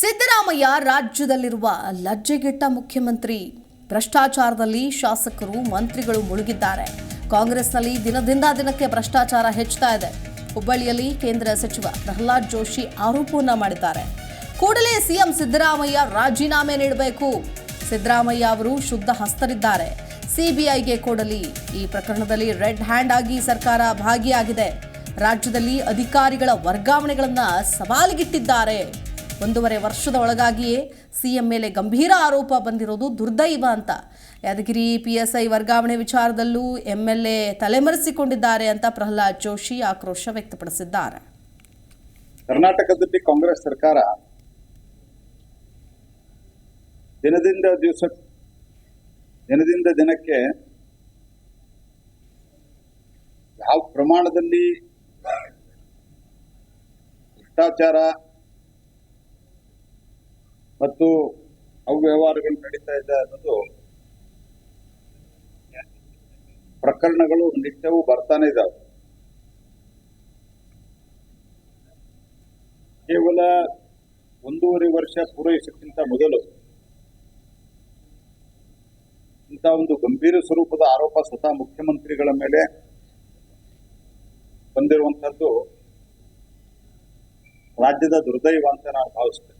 ಸಿದ್ದರಾಮಯ್ಯ ರಾಜ್ಯದಲ್ಲಿರುವ ಲಜ್ಜೆಗೆಟ್ಟ ಮುಖ್ಯಮಂತ್ರಿ. ಭ್ರಷ್ಟಾಚಾರದಲ್ಲಿ ಶಾಸಕರು, ಮಂತ್ರಿಗಳು ಮುಳುಗಿದ್ದಾರೆ. ಕಾಂಗ್ರೆಸ್ನಲ್ಲಿ ದಿನದಿಂದ ದಿನಕ್ಕೆ ಭ್ರಷ್ಟಾಚಾರ ಹೆಚ್ಚುತ್ತಾ ಇದೆ. ಹುಬ್ಬಳ್ಳಿಯಲ್ಲಿ ಕೇಂದ್ರ ಸಚಿವ ಪ್ರಹ್ಲಾದ್ ಜೋಶಿ ಆರೋಪವನ್ನ ಮಾಡಿದ್ದಾರೆ. ಕೂಡಲೇ ಸಿಎಂ ಸಿದ್ದರಾಮಯ್ಯ ರಾಜೀನಾಮೆ ನೀಡಬೇಕು. ಸಿದ್ದರಾಮಯ್ಯ ಅವರು ಶುದ್ಧ ಹಸ್ತರಿದ್ದಾರೆ. ಸಿಬಿಐಗೆ ಕೊಡಲಿ ಈ ಪ್ರಕರಣದಲ್ಲಿ ರೆಡ್ ಹ್ಯಾಂಡ್ ಆಗಿ ಸರ್ಕಾರ ಭಾಗಿಯಾಗಿದೆ. ರಾಜ್ಯದಲ್ಲಿ ಅಧಿಕಾರಿಗಳ ವರ್ಗಾವಣೆಗಳನ್ನು ಸವಾಲಿಗಿಟ್ಟಿದ್ದಾರೆ. ಒಂದೂವರೆ ವರ್ಷದ ಒಳಗಾಗಿಯೇ ಸಿಎಂ ಮೇಲೆ ಗಂಭೀರ ಆರೋಪ ಬಂದಿರೋದು ದುರ್ದೈವ ಅಂತ. ಯಾದಗಿರಿ ಪಿಎಸ್ಐ ವರ್ಗಾವಣೆ ವಿಚಾರದಲ್ಲೂ ಎಂಎಲ್ಎ ತಲೆಮರೆಸಿಕೊಂಡಿದ್ದಾರೆ ಅಂತ ಪ್ರಹ್ಲಾದ್ ಜೋಶಿ ಆಕ್ರೋಶ ವ್ಯಕ್ತಪಡಿಸಿದ್ದಾರೆ. ಕರ್ನಾಟಕದಲ್ಲಿ ಕಾಂಗ್ರೆಸ್ ಸರ್ಕಾರ ದಿನದಿಂದ ದಿವಸ ದಿನದಿಂದ ದಿನಕ್ಕೆ ಯಾವ ಪ್ರಮಾಣದಲ್ಲಿ ಭ್ರಷ್ಟಾಚಾರ ಮತ್ತು ಅವ್ಯವಹಾರಗಳು ನಡೀತಾ ಇದೆ ಅನ್ನೋದು ಪ್ರಕರಣಗಳು ನಿತ್ಯವೂ ಬರ್ತಾನೆ ಇದ್ದಾವೆ ಕೇವಲ ಒಂದೂವರೆ ವರ್ಷ ಪೂರೈಸಕ್ಕಿಂತ ಮೊದಲು ಇಂಥ ಒಂದು ಗಂಭೀರ ಸ್ವರೂಪದ ಆರೋಪ ಸ್ವತಃ ಮುಖ್ಯಮಂತ್ರಿಗಳ ಮೇಲೆ ಬಂದಿರುವಂತಹದ್ದು ರಾಜ್ಯದ ದುರ್ದೈವ ಅಂತ ನಾನು ಭಾವಿಸ್ತೇನೆ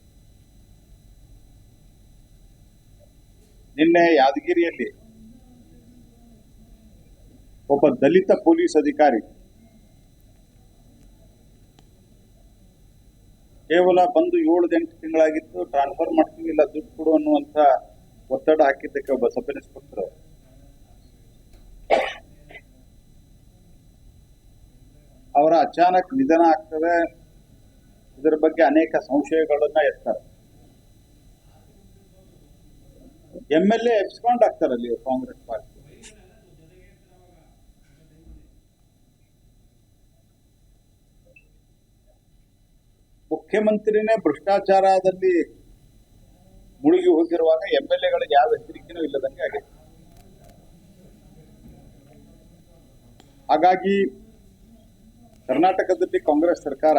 ನಿನ್ನೆ ಯಾದಗಿರಿಯಲ್ಲಿ ಒಬ್ಬ ದಲಿತ ಪೊಲೀಸ್ ಅಧಿಕಾರಿ ಕೇವಲ ಬಂದು ಏಳು ಎಂಟು ತಿಂಗಳಾಗಿತ್ತು ಟ್ರಾನ್ಸ್ಫರ್ ಮಾಡ್ತೀವಿ ಇಲ್ಲ ದುಡ್ಡು ಕೊಡು ಅನ್ನುವಂತ ಒತ್ತಡ ಹಾಕಿದ್ದಕ್ಕೆ ಒಬ್ಬ ಸಬ್ ಇನ್ಸ್ಪೆಕ್ಟರ್ ಅವರ ಅಚಾನಕ್ ನಿಧನ ಆಗ್ತದೆ. ಇದರ ಬಗ್ಗೆ ಅನೇಕ ಸಂಶಯಗಳನ್ನ ಎತ್ತಾರೆ. ಎಂ ಎಲ್ ಎ ಎಬ್ಸ್ಕೊಂಡ್ ಆಗ್ತಾರಲ್ಲಿ ಕಾಂಗ್ರೆಸ್ ಪಾರ್ಟಿ ಮುಖ್ಯಮಂತ್ರಿನೇ ಭ್ರಷ್ಟಾಚಾರದಲ್ಲಿ ಮುಳುಗಿ ಹೋಗಿರುವಾಗ ಎಂ ಎಲ್ ಎಗಳಿಗೆ ಯಾವ ಎಚ್ಚರಿಕೆನೂ ಇಲ್ಲದಂಗೆ ಆಗಿದೆ ಹಾಗಾಗಿ ಕರ್ನಾಟಕದಲ್ಲಿ ಕಾಂಗ್ರೆಸ್ ಸರ್ಕಾರ